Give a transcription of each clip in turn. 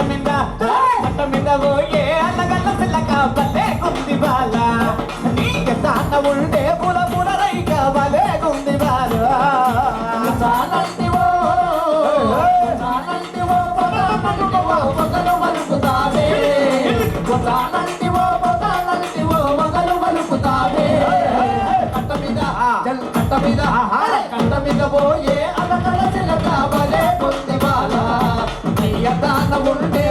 పట్టమింగా పట్టమింగా ఓయే అల్లగల్ల పిల్లక బలే గుంది బాల. నీకు తాత ఉండే పూల పూల రైక బలే. గుంది బాల మీద మీద మీద పోయే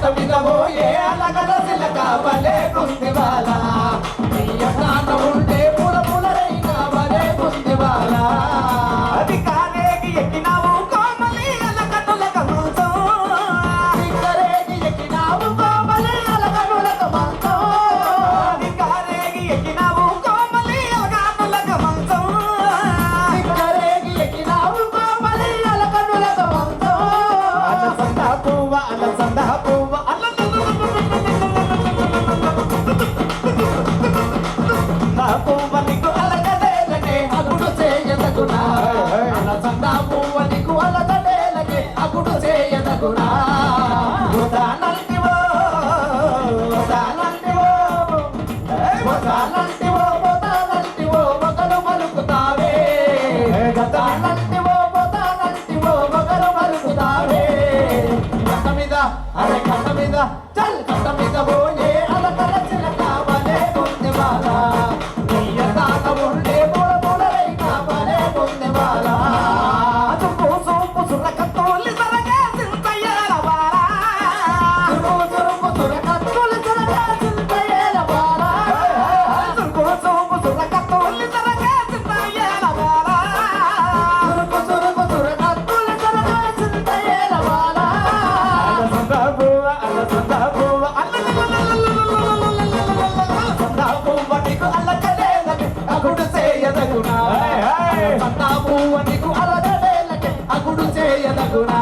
అస్తమితమోయే అలగల సిలక వలే కుందివాలా నీ ప్రాణం ఉంటే పుల పులరైనా వలే. కుందివాలా 알아요. 감사합니다. 짠! నీకు అల్లకలేలకే అగుడు చేయదగునా. పట్టాపు నీకు అల్లకలేలకే అగుడు చేయదగునా.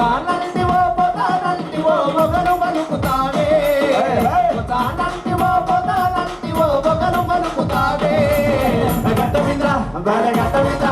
తానంటివో పొతానంటివో మొగలు పలుకుతాడే తానంటివో పొతానంటివో మొగలు పలుకుతాడే గట్టమింద్ర గట్టమింద్ర